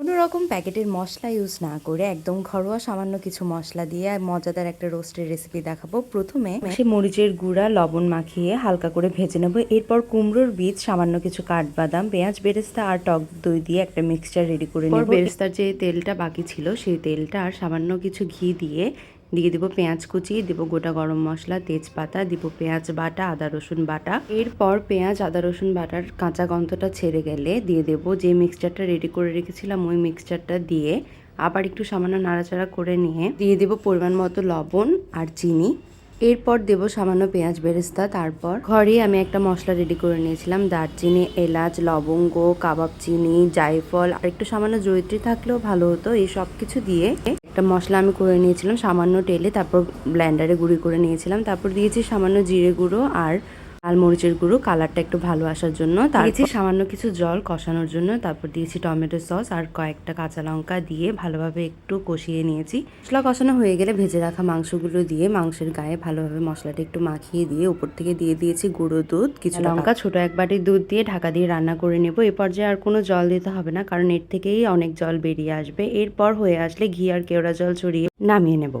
কোনো রকম প্যাকেটের মশলা ইউজ না করে একদম ঘরোয়া সামান্য কিছু মশলা দিয়ে মজাদার একটা রোস্টের রেসিপি দেখাবো। প্রথমে সে মরিচের গুঁড়া, লবণ মাখিয়ে হালকা করে ভেজে নেব। এরপর কুমড়োর বীজ, সামান্য কিছু কাঠবাদাম, পেঁয়াজ, বেরেস্তা আর টক দই দিয়ে একটা মিক্সচার রেডি করে নেব। বেরেস্তার যে তেলটা বাকি ছিল, সেই তেলটা আর সামান্য কিছু ঘি দিয়ে দিয়ে দিব পেঁয়াজ কুচি, দিব গোটা গরম মশলা, তেজপাতা, দিব পেঁয়াজ বাটা, আদা রসুন বাটা। এরপর পেঁয়াজ, আদা রসুন বাটার কাঁচা গন্ধটা ছেড়ে গেলে দিয়ে দেব যে মিক্সচারটা রেডি করে রেখেছিলাম, ওই মিক্সচারটা দিয়ে আবার একটু সামান্য নাড়াচাড়া করে নিয়ে দিয়ে দেব পরিমাণ মতো লবণ আর চিনি। এরপর দেব সামান্য পেঁয়াজ বেরেস্তা, তারপর ঘরে আমি একটা মশলা রেডি করে নিয়েছিলাম, দারচিনি, এলাচ, লবঙ্গ, কাবাব চিনি, জায়ফল, আর একটু সামান্য জয়িত্রী থাকলেও ভালো হতো, এই সব কিছু দিয়ে একটা মশলা আমি করে নিয়েছিলাম, সামান্য তেলে, তারপর ব্ল্যান্ডারে গুঁড়ি করে নিয়েছিলাম, তারপর দিয়েছি সামান্য জিরে গুঁড়ো আর লাল মরিচের গুঁড়ো কালারটা একটু ভালো আসার জন্য। দিয়েছি সামান্য কিছু জল কষানোর জন্য। তারপর দিয়েছি টমেটো সস আর কয়েকটা কাঁচা লঙ্কা দিয়ে ভালোভাবে একটু কষিয়ে নিয়েছি। মশলা কষানো হয়ে গেলে ভেজে রাখা মাংসগুলো দিয়ে মাংসের গায়ে ভালোভাবে মশলাটা একটু মাখিয়ে দিয়ে উপর থেকে দিয়ে দিয়েছি গুঁড়ো দুধ কিছু লঙ্কা ছোট এক বাটি দুধ দিয়ে ঢাকা দিয়ে রান্না করে নেব। এ পর্যায়ে আর কোনো জল দিতে হবে না কারণ এর থেকেই অনেক জল বেরিয়ে আসবে। এরপর হয়ে আসলে ঘি আর কেওড়া জল ছড়িয়ে নামিয়ে নেব।